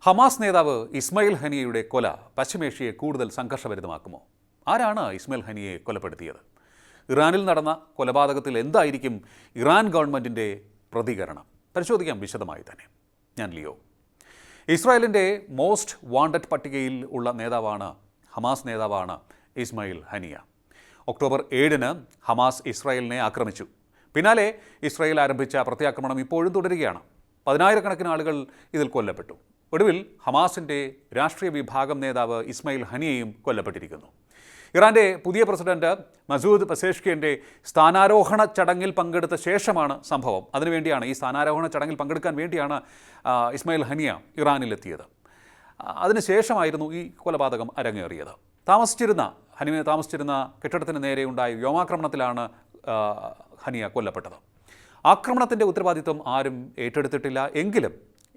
Hamas നേതാവ് ഇസ്മയിൽ ഹനിയയുടെ കൊല പശ്ചിമേഷ്യയെ കൂടുതൽ സംഘർഷഭരിതമാക്കുമോ? ആരാണ് ഇസ്മയിൽ ഹനിയെ കൊലപ്പെടുത്തിയത്? ഇറാനിൽ നടന്ന കൊലപാതകത്തിൽ എന്തായിരിക്കും ഇറാൻ ഗവൺമെന്റിന്റെ പ്രതികരണം? പരിശോധിക്കാം വിശദമായി തന്നെ. ഞാൻ ലിയോ. ഇസ്രായേലിന്റെ മോസ്റ്റ് വാണ്ടഡ് പട്ടികയിൽ ഉള്ള നേതാവാണ് ഹമാസ് നേതാവാണ് ഇസ്മയിൽ ഹനിയ. ഒക്ടോബർ ഏഴിന് ഹമാസ് ഇസ്രായേലിനെ ആക്രമിച്ചു. പിന്നാലെ ഇസ്രായേൽ ആരംഭിച്ച പ്രത്യാക്രമണം ഇപ്പോഴും തുടരുകയാണ്. പതിനായിരക്കണക്കിന് ആളുകൾ ഇതിൽ കൊല്ലപ്പെട്ടു. ഒടുവിൽ ഹമാസിന്റെ രാഷ്ട്രീയ വിഭാഗം നേതാവ് ഇസ്മയിൽ ഹനിയയും കൊല്ലപ്പെട്ടിരിക്കുന്നു. ഇറാന്റെ പുതിയ പ്രസിഡന്റ് മസൂദ് പസേഷ്കിയന്റെ സ്ഥാനാരോഹണ ചടങ്ങിൽ പങ്കെടുത്ത ശേഷമാണ് സംഭവം. അതിനുവേണ്ടിയാണ് ഈ സ്ഥാനാരോഹണ ചടങ്ങിൽ പങ്കെടുക്കാൻ വേണ്ടിയാണ് ഇസ്മയിൽ ഹനിയ ഇറാനിലെത്തിയത്. അതിനുശേഷമായിരുന്നു ഈ കൊലപാതകം അരങ്ങേറിയത്. താമസിച്ചിരുന്ന ഹനിയ താമസിച്ചിരുന്ന കെട്ടിടത്തിന് നേരെ ഉണ്ടായ വ്യോമാക്രമണത്തിലാണ് ഹനിയ കൊല്ലപ്പെട്ടത്. ആക്രമണത്തിന്റെ ഉത്തരവാദിത്വം ആരും ഏറ്റെടുത്തിട്ടില്ല. എങ്കിലും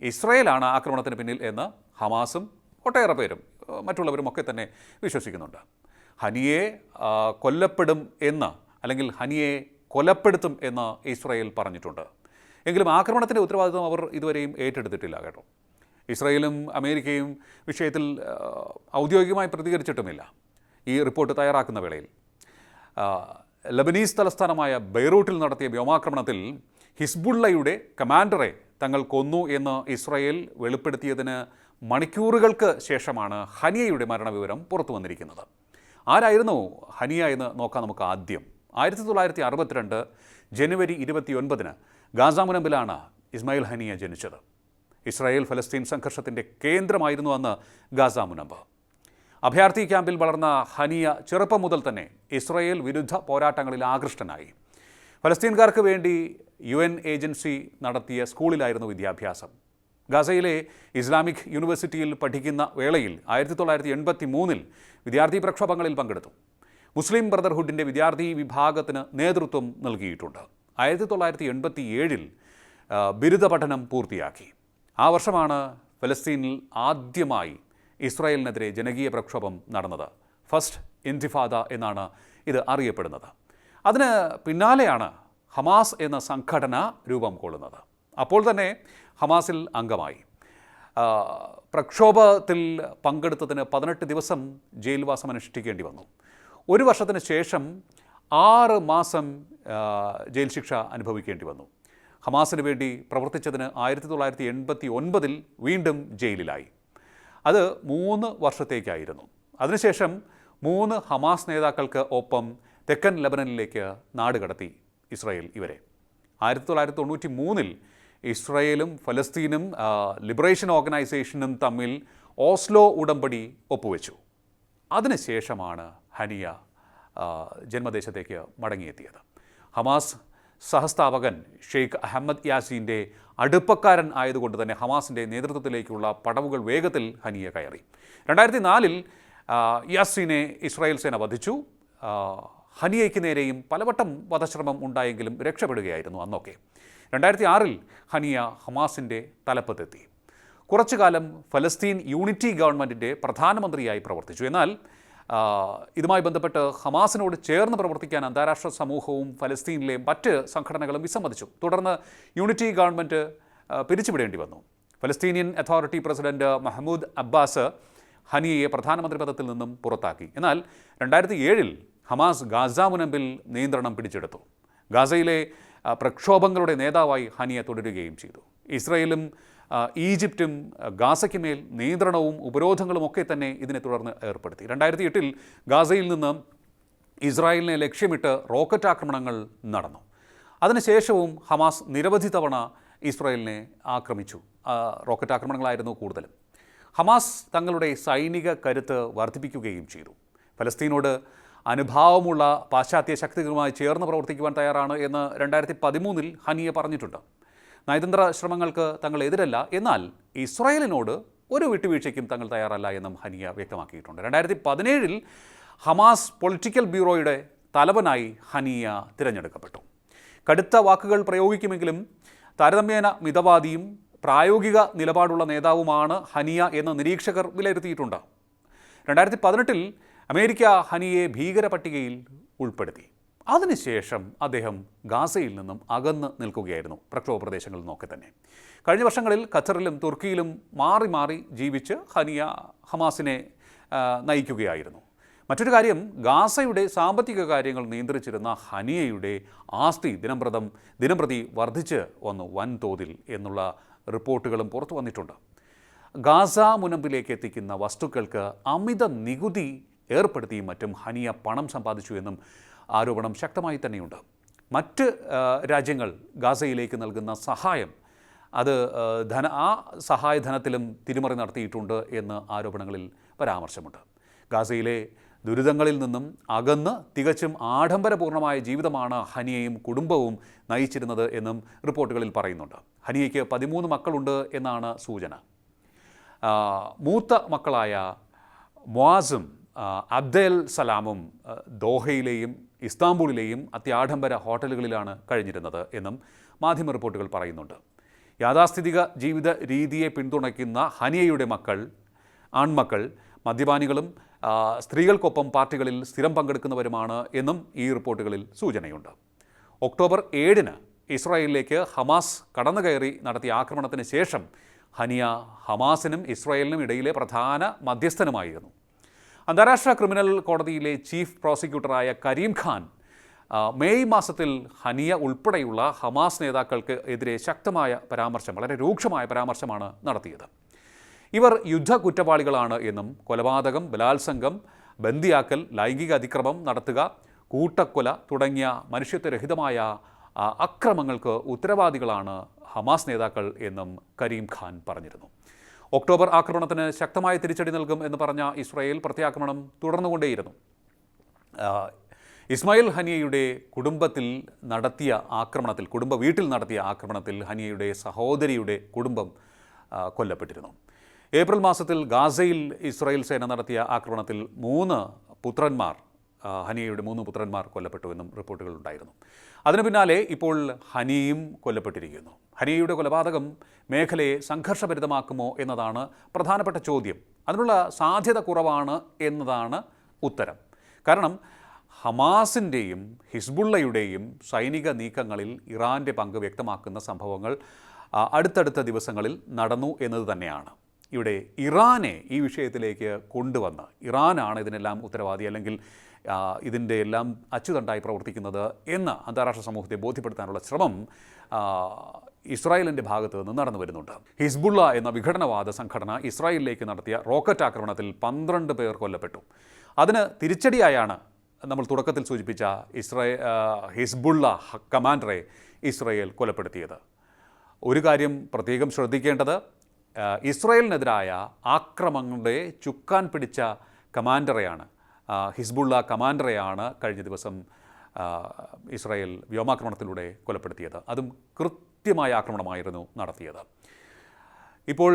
ഇസ്രയേലാണ് ആക്രമണത്തിന് പിന്നിൽ എന്ന് ഹമാസും ഒട്ടേറെ പേരും മറ്റുള്ളവരും ഒക്കെ തന്നെ വിശ്വസിക്കുന്നുണ്ട്. ഹനിയെ കൊല്ലപ്പെടും എന്ന് അല്ലെങ്കിൽ ഹനിയെ കൊലപ്പെടുത്തും എന്ന് ഇസ്രയേൽ പറഞ്ഞിട്ടുണ്ട്. എങ്കിലും ആക്രമണത്തിന്റെ ഉത്തരവാദിത്വം അവർ ഇതുവരെയും ഏറ്റെടുത്തിട്ടില്ല കേട്ടോ. ഇസ്രയേലും അമേരിക്കയും വിഷയത്തിൽ ഔദ്യോഗികമായി പ്രതികരിച്ചിട്ടുമില്ല ഈ റിപ്പോർട്ട് തയ്യാറാക്കുന്ന വേളയിൽ. ലബനീസ് തലസ്ഥാനമായ ബെയ്റൂട്ടിൽ നടത്തിയ വ്യോമാക്രമണത്തിൽ ഹിസ്ബുള്ളയുടെ കമാൻഡറെ തങ്ങൾ കൊന്നു എന്ന് ഇസ്രയേൽ വെളിപ്പെടുത്തിയതിന് മണിക്കൂറുകൾക്ക് ശേഷമാണ് ഹനിയയുടെ മരണവിവരം പുറത്തു വന്നിരിക്കുന്നത്. ആരായിരുന്നു ഹനിയ എന്ന് നോക്കാം നമുക്ക് ആദ്യം. ആയിരത്തി തൊള്ളായിരത്തി അറുപത്തിരണ്ട് ജനുവരി ഇരുപത്തിയൊൻപതിന് ഗാസാമുനമ്പിലാണ് ഇസ്മായിൽ ഹനിയ ജനിച്ചത്. ഇസ്രായേൽ ഫലസ്തീൻ സംഘർഷത്തിന്റെ കേന്ദ്രമായിരുന്നു അന്ന് ഗാസാമുനമ്പ് അഭയാർത്ഥി ക്യാമ്പിൽ വളർന്ന ഹനിയ ചെറുപ്പം മുതൽ തന്നെ ഇസ്രായേൽ വിരുദ്ധ പോരാട്ടങ്ങളിൽ ആകൃഷ്ടനായി. ഫലസ്തീൻകാർക്ക് വേണ്ടി യു എൻ ഏജൻസി നടത്തിയ സ്കൂളിലായിരുന്നു വിദ്യാഭ്യാസം. ഗാസയിലെ ഇസ്ലാമിക് യൂണിവേഴ്സിറ്റിയിൽ പഠിക്കുന്ന വേളയിൽ ആയിരത്തി തൊള്ളായിരത്തി എൺപത്തി മൂന്നിൽ വിദ്യാർത്ഥി പ്രക്ഷോഭങ്ങളിൽ പങ്കെടുത്തു. മുസ്ലിം ബ്രദർഹുഡിന്റെ വിദ്യാർത്ഥി വിഭാഗത്തിന് നേതൃത്വം നൽകിയിട്ടുണ്ട്. ആയിരത്തി തൊള്ളായിരത്തി എൺപത്തി ഏഴിൽ ബിരുദ പഠനം പൂർത്തിയാക്കി. ആ വർഷമാണ് ഫലസ്തീനിൽ ആദ്യമായി ഇസ്രായേലിനെതിരെ ജനകീയ പ്രക്ഷോഭം നടന്നത്. ഫസ്റ്റ് ഇൻതിഫാദ എന്നാണ് ഇത് അറിയപ്പെടുന്നത്. അതിന് പിന്നാലെയാണ് ഹമാസ് എന്ന സംഘടന രൂപം കൊള്ളുന്നത്. അപ്പോൾ തന്നെ ഹമാസിൽ അംഗമായി. പ്രക്ഷോഭത്തിൽ പങ്കെടുത്തതിന് പതിനെട്ട് ദിവസം ജയിൽവാസം അനുഷ്ഠിക്കേണ്ടി വന്നു. ഒരു വർഷത്തിന് ശേഷം ആറ് മാസം ജയിൽ ശിക്ഷ അനുഭവിക്കേണ്ടി വന്നു. ഹമാസിന് വേണ്ടി പ്രവർത്തിച്ചതിന് ആയിരത്തി തൊള്ളായിരത്തി എൺപത്തി ഒൻപതിൽ വീണ്ടും ജയിലിലായി. അത് മൂന്ന് വർഷത്തേക്കായിരുന്നു. അതിനുശേഷം മൂന്ന് ഹമാസ് നേതാക്കൾക്ക് ഒപ്പം തെക്കൻ ലബനനിലേക്ക് നാടുകടത്തി ഇസ്രായേൽ ഇവരെ. ആയിരത്തി തൊള്ളായിരത്തി തൊണ്ണൂറ്റി മൂന്നിൽ ഇസ്രായേലും ഫലസ്തീനും ലിബറേഷൻ ഓർഗനൈസേഷനും തമ്മിൽ ഓസ്ലോ ഉടമ്പടി ഒപ്പുവെച്ചു. അതിനുശേഷമാണ് ഹനിയ ജന്മദേശത്തേക്ക് മടങ്ങിയെത്തിയത്. ഹമാസ് സഹസ്ഥാപകൻ ഷെയ്ഖ് അഹമ്മദ് യാസീന്റെ അടുപ്പക്കാരൻ ആയതുകൊണ്ട് തന്നെ ഹമാസിന്റെ നേതൃത്വത്തിലേക്കുള്ള പടവുകൾ വേഗത്തിൽ ഹനിയ കയറി. രണ്ടായിരത്തി നാലിൽ യാസീനെ ഇസ്രായേൽ സേന വധിച്ചു. ഹനിയയ്ക്ക് നേരെയും പലവട്ടം വധശ്രമം ഉണ്ടായെങ്കിലും രക്ഷപ്പെടുകയായിരുന്നു അന്നൊക്കെ. രണ്ടായിരത്തി ആറിൽ ഹനിയ ഹമാസിന്റെ തലപ്പത്തെത്തി. കുറച്ചു കാലം ഫലസ്തീൻ യൂണിറ്റി ഗവൺമെന്റിന്റെ പ്രധാനമന്ത്രിയായി പ്രവർത്തിച്ചു. എന്നാൽ ഇതുമായി ബന്ധപ്പെട്ട് ഹമാസിനോട് ചേർന്ന് പ്രവർത്തിക്കാൻ അന്താരാഷ്ട്ര സമൂഹവും ഫലസ്തീനിലെ മറ്റ് സംഘടനകളും വിസമ്മതിച്ചു. തുടർന്ന് യൂണിറ്റി ഗവൺമെന്റ് പിരിച്ചുവിടേണ്ടി വന്നു. Palestinian authority president Mahmoud Abbas ഹനിയയെ പ്രധാനമന്ത്രി പദത്തിൽ നിന്നും പുറത്താക്കി. എന്നാൽ രണ്ടായിരത്തി ഏഴിൽ ഹമാസ് ഗാസ മുനമ്പിൽ നിയന്ത്രണം പിടിച്ചെടുത്തു. ഗാസയിലെ പ്രക്ഷോഭങ്ങളുടെ നേതാവായി ഹനിയ തുടരുകയും ചെയ്തു. ഇസ്രയേലും ഈജിപ്തും ഗാസയ്ക്ക് മേൽ നിയന്ത്രണവും ഉപരോധങ്ങളും ഒക്കെ തന്നെ ഇതിനെ തുടർന്ന് ഏർപ്പെടുത്തി. രണ്ടായിരത്തി എട്ടിൽ ഗാസയിൽ നിന്ന് ഇസ്രായേലിനെ ലക്ഷ്യമിട്ട് റോക്കറ്റ് ആക്രമണങ്ങൾ നടന്നു. അതിനുശേഷവും ഹമാസ് നിരവധി തവണ ഇസ്രായേലിനെ ആക്രമിച്ചു. റോക്കറ്റ് ആക്രമണങ്ങളായിരുന്നു കൂടുതലും. ഹമാസ് തങ്ങളുടെ സൈനിക കരുത്ത് വർദ്ധിപ്പിക്കുകയും ചെയ്തു. ഫലസ്തീനോട് അനുഭാവമുള്ള പാശ്ചാത്യ ശക്തികളുമായി ചേർന്ന് പ്രവർത്തിക്കുവാൻ തയ്യാറാണ് എന്ന് രണ്ടായിരത്തി പതിമൂന്നിൽ ഹനിയ പറഞ്ഞിട്ടുണ്ട്. നയതന്ത്ര ശ്രമങ്ങൾക്ക് തങ്ങൾ എതിരല്ല എന്നാൽ ഇസ്രായേലിനോട് ഒരു വിട്ടുവീഴ്ചയ്ക്കും തങ്ങൾ തയ്യാറല്ല എന്നും ഹനിയ വ്യക്തമാക്കിയിട്ടുണ്ട്. രണ്ടായിരത്തി പതിനേഴിൽ ഹമാസ് പൊളിറ്റിക്കൽ ബ്യൂറോയുടെ തലവനായി ഹനിയ തിരഞ്ഞെടുക്കപ്പെട്ടു. കടുത്ത വാക്കുകൾ പ്രയോഗിക്കുമെങ്കിലും താരതമ്യേന മിതവാദിയും പ്രായോഗിക നിലപാടുള്ള നേതാവുമാണ് ഹനിയ എന്ന് നിരീക്ഷകർ വിലയിരുത്തിയിട്ടുണ്ട്. രണ്ടായിരത്തി പതിനെട്ടിൽ അമേരിക്ക ഹനിയെ ഭീകര പട്ടികയിൽ ഉൾപ്പെടുത്തി. അതിനുശേഷം അദ്ദേഹം ഗാസയിൽ നിന്നും അകന്ന് നിൽക്കുകയായിരുന്നു പ്രക്ഷോഭ പ്രദേശങ്ങളിൽ നിന്നൊക്കെ തന്നെ. കഴിഞ്ഞ വർഷങ്ങളിൽ ഖത്തറിലും തുർക്കിയിലും മാറി മാറി ജീവിച്ച് ഹനിയ ഹമാസിനെ നയിക്കുകയായിരുന്നു. മറ്റൊരു കാര്യം ഗാസയുടെ സാമ്പത്തിക കാര്യങ്ങൾ നിയന്ത്രിച്ചിരുന്ന ഹനിയയുടെ ആസ്തി ദിനംപ്രതം ദിനംപ്രതി വർദ്ധിച്ച് വന്നു വൻതോതിൽ എന്നുള്ള റിപ്പോർട്ടുകളും പുറത്തു വന്നിട്ടുണ്ട്. ഗാസ മുനമ്പിലേക്ക് എത്തിക്കുന്ന വസ്തുക്കൾക്ക് അമിത നികുതി ഏർപ്പെടുത്തിയും മറ്റും ഹനിയ പണം സമ്പാദിച്ചു എന്നും ആരോപണം ശക്തമായി തന്നെയുണ്ട്. മറ്റ് രാജ്യങ്ങൾ ഗാസയിലേക്ക് നൽകുന്ന സഹായം അത് ധന ആ സഹായധനത്തിലും തിരിമറി നടത്തിയിട്ടുണ്ട് എന്ന് ആരോപണങ്ങളിൽ പരാമർശമുണ്ട്. ഗാസയിലെ ദുരിതങ്ങളിൽ നിന്നും അകന്ന് തികച്ചും ആഡംബരപൂർണമായ ജീവിതമാണ് ഹനിയയും കുടുംബവും നയിച്ചിരുന്നത് എന്നും റിപ്പോർട്ടുകളിൽ പറയുന്നുണ്ട്. ഹനിയയ്ക്ക് പതിമൂന്ന് മക്കളുണ്ട് എന്നാണ് സൂചന. മൂത്ത മക്കളായ മുവാസും ആ, അബ്ദേൽ സലാമും ദോഹയിലെയും ഇസ്താംബൂളിലെയും അത്യാഡംബര ഹോട്ടലുകളിലാണ് കഴിഞ്ഞിരുന്നത് എന്നും മാധ്യമ റിപ്പോർട്ടുകൾ പറയുന്നുണ്ട്. യാഥാസ്ഥിതിക ജീവിത രീതിയെ പിന്തുണയ്ക്കുന്ന ഹനിയയുടെ മക്കൾ ആൺമക്കൾ മദ്യപാനികളും സ്ത്രീകൾക്കൊപ്പം പാർട്ടികളിൽ സ്ഥിരം പങ്കെടുക്കുന്നവരുമാണ് എന്നും ഈ റിപ്പോർട്ടുകളിൽ സൂചനയുണ്ട്. ഒക്ടോബർ ഏഴിന് ഇസ്രായേലിലേക്ക് ഹമാസ് കടന്നുകയറി നടത്തിയ ആക്രമണത്തിന് ശേഷം ഹനിയ ഹമാസിനും ഇസ്രായേലിനും ഇടയിലെ പ്രധാന മധ്യസ്ഥനുമായിരുന്നു. അന്താരാഷ്ട്ര ക്രിമിനൽ കോടതിയിലെ ചീഫ് പ്രോസിക്യൂട്ടറായ കരീം ഖാൻ മെയ് മാസത്തിൽ ഹനിയ ഉൾപ്പെടെയുള്ള ഹമാസ് നേതാക്കൾക്ക് എതിരെ ശക്തമായ പരാമർശം വളരെ രൂക്ഷമായ പരാമർശമാണ് നടത്തിയത്. ഇവർ യുദ്ധ കുറ്റവാളികളാണ് എന്നും കൊലപാതകം ബലാത്സംഗം ബന്ദിയാക്കൽ ലൈംഗിക അതിക്രമം നടത്തുക കൂട്ടക്കൊല തുടങ്ങിയ മനുഷ്യത്വരഹിതമായ അക്രമങ്ങൾക്ക് ഉത്തരവാദികളാണ് ഹമാസ് നേതാക്കൾ എന്നും കരീം ഖാൻ പറഞ്ഞിരുന്നു. ഒക്ടോബർ ആക്രമണത്തിന് ശക്തമായ തിരിച്ചടി നൽകും എന്ന് പറഞ്ഞ ഇസ്രായേൽ പ്രത്യാക്രമണം തുടർന്നുകൊണ്ടേയിരുന്നു. ഇസ്മായിൽ ഹനിയയുടെ കുടുംബത്തിൽ നടത്തിയ ആക്രമണത്തിൽ കുടുംബ വീട്ടിൽ നടത്തിയ ആക്രമണത്തിൽ ഹനിയയുടെ സഹോദരിയുടെ കുടുംബം കൊല്ലപ്പെട്ടിരുന്നു. ഏപ്രിൽ മാസത്തിൽ ഗാസയിൽ ഇസ്രായേൽ സേന നടത്തിയ ആക്രമണത്തിൽ മൂന്ന് പുത്രന്മാർ ഹനിയയുടെ മൂന്ന് പുത്രന്മാർ കൊല്ലപ്പെട്ടുവെന്നും റിപ്പോർട്ടുകളുണ്ടായിരുന്നു അതിനു പിന്നാലെ ഇപ്പോൾ ഹനിയും കൊല്ലപ്പെട്ടിരിക്കുന്നു. ഹനിയയുടെ കൊലപാതകം മേഖലയെ സംഘർഷഭരിതമാക്കുമോ എന്നതാണ് പ്രധാനപ്പെട്ട ചോദ്യം. അതിനുള്ള സാധ്യത കുറവാണ് എന്നതാണ് ഉത്തരം. കാരണം ഹമാസിന്റെയും ഹിസ്ബുള്ളയുടെയും സൈനിക നീക്കങ്ങളിൽ ഇറാന്റെ പങ്ക് വ്യക്തമാക്കുന്ന സംഭവങ്ങൾ അടുത്തടുത്ത ദിവസങ്ങളിൽ നടന്നു എന്നത് തന്നെയാണ്. ഇവിടെ ഇറാനെ ഈ വിഷയത്തിലേക്ക് കൊണ്ടുവന്ന് ഇറാനാണ് ഇതിനെല്ലാം ഉത്തരവാദി അല്ലെങ്കിൽ ഇതിന്റെ എല്ലാം അച്ചുതണ്ടായി പ്രവർത്തിക്കുന്നത് എന്ന് അന്താരാഷ്ട്ര സമൂഹത്തെ ബോധ്യപ്പെടുത്താനുള്ള ശ്രമം ഇസ്രായേലിന്റെ ഭാഗത്ത് നിന്ന് നടന്നു വരുന്നുണ്ട്. ഹിസ്ബുള്ള എന്ന വിഘടനവാദ സംഘടന ഇസ്രായേലിലേക്ക് നടത്തിയ റോക്കറ്റ് ആക്രമണത്തിൽ പന്ത്രണ്ട് പേർ കൊല്ലപ്പെട്ടു. അതിന് തിരിച്ചടിയായാണ് നമ്മൾ തുടക്കത്തിൽ സൂചിപ്പിച്ച ഇസ്രായേൽ ഹിസ്ബുള്ള കമാൻഡറെ ഇസ്രയേൽ കൊലപ്പെടുത്തിയത്. ഒരു കാര്യം പ്രത്യേകം ശ്രദ്ധിക്കേണ്ടത് ഇസ്രയേലിനെതിരായ ആക്രമണങ്ങളുടെ ചുക്കാൻ പിടിച്ച കമാൻഡറെയാണ് ഹിസ്ബുള്ള കമാൻഡറെയാണ് കഴിഞ്ഞ ദിവസം ഇസ്രായേൽ വ്യോമാക്രമണത്തിലൂടെ കൊലപ്പെടുത്തിയത്. അതും കൃത്യമായ ആക്രമണമായിരുന്നു നടത്തിയത്. ഇപ്പോൾ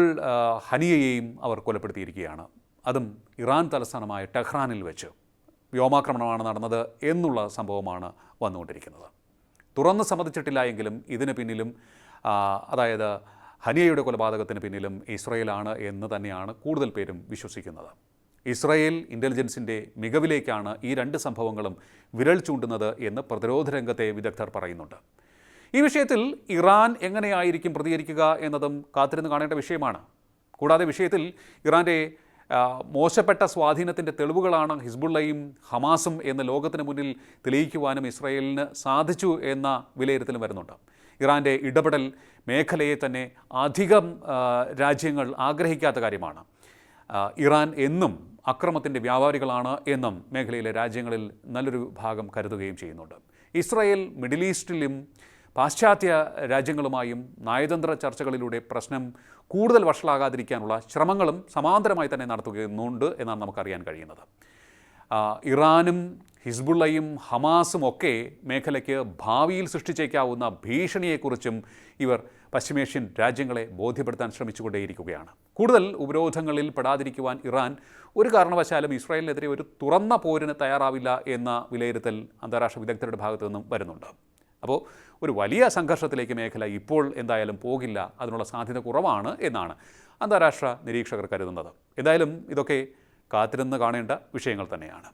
ഹനിയയെയും അവർ കൊലപ്പെടുത്തിയിരിക്കുകയാണ്. അതും ഇറാൻ തലസ്ഥാനമായ ടെഹ്റാനിൽ വെച്ച് വ്യോമാക്രമണമാണ് നടന്നത് എന്നുള്ള സംഭവമാണ് വന്നുകൊണ്ടിരിക്കുന്നത്. തുറന്ന് സമ്മതിച്ചിട്ടില്ല എങ്കിലും ഇതിന് പിന്നിലും അതായത് ഹനിയയുടെ കൊലപാതകത്തിന് പിന്നിലും ഇസ്രയേലാണ് എന്ന് തന്നെയാണ് കൂടുതൽ പേരും വിശ്വസിക്കുന്നത്. ഇസ്രയേൽ ഇന്റലിജൻസിന്റെ മികവിലേക്കാണ് ഈ രണ്ട് സംഭവങ്ങളും വിരൽ ചൂണ്ടുന്നത് എന്ന് പ്രതിരോധ രംഗത്തെ വിദഗ്ധർ പറയുന്നുണ്ട്. ഈ വിഷയത്തിൽ ഇറാൻ എങ്ങനെയായിരിക്കും പ്രതികരിക്കുക എന്നതും കാത്തിരുന്ന് കാണേണ്ട വിഷയമാണ്. കൂടാതെ വിഷയത്തിൽ ഇറാന്റെ മോശപ്പെട്ട സ്വാധീനത്തിന്റെ തെളിവുകളാണ് ഹിസ്ബുള്ളയും ഹമാസും എന്ന് ലോകത്തിന് മുന്നിൽ തെളിയിക്കുവാനും ഇസ്രായേലിന് സാധിച്ചു എന്ന വിലയിരുത്തലും വരുന്നുണ്ട്. ഇറാന്റെ ഇടപെടൽ മേഖലയെ തന്നെ അധികം രാജ്യങ്ങൾ ആഗ്രഹിക്കാത്ത കാര്യമാണ്. ഇറാൻ എന്നും അക്രമത്തിന്റെ വ്യാപാരികളാണ് എന്നും മേഖലയിലെ രാജ്യങ്ങളിൽ നല്ലൊരു ഭാഗം കരുതുകയും ചെയ്യുന്നുണ്ട്. ഇസ്രായേൽ മിഡിൽ ഈസ്റ്റിലും പാശ്ചാത്യ രാജ്യങ്ങളുമായും നയതന്ത്ര ചർച്ചകളിലൂടെ പ്രശ്നം കൂടുതൽ വഷളാകാതിരിക്കാനുള്ള ശ്രമങ്ങളും സമാന്തരമായി തന്നെ നടത്തുകയുന്നുണ്ട് എന്നാണ് നമുക്കറിയാൻ കഴിയുന്നത്. ഇറാനും ഹിസ്ബുള്ളയും ഹമാസും ഒക്കെ മേഖലയ്ക്ക് ഭാവിയിൽ സൃഷ്ടിച്ചേക്കാവുന്ന ഭീഷണിയെക്കുറിച്ചും ഇവർ പശ്ചിമേഷ്യൻ രാജ്യങ്ങളെ ബോധ്യപ്പെടുത്താൻ ശ്രമിച്ചുകൊണ്ടേയിരിക്കുകയാണ്. കൂടുതൽ ഉപരോധങ്ങളിൽ പെടാതിരിക്കുവാൻ ഇറാൻ ഒരു കാരണവശാലും ഇസ്രായേലിനെതിരെ ഒരു തുറന്ന പോരിന് തയ്യാറാവില്ല എന്ന വിലയിരുത്തൽ അന്താരാഷ്ട്ര വിദഗ്ധരുടെ ഭാഗത്തു നിന്നും വരുന്നുണ്ട്. അപ്പോൾ ഒരു വലിയ സംഘർഷത്തിലേക്ക് മേഖല ഇപ്പോൾ എന്തായാലും പോകില്ല അതിനുള്ള സാധ്യത കുറവാണ് എന്നാണ് അന്താരാഷ്ട്ര നിരീക്ഷകർ കരുതുന്നത്. എന്തായാലും ഇതൊക്കെ കാത്തിരുന്ന് കാണേണ്ട വിഷയങ്ങൾ തന്നെയാണ്.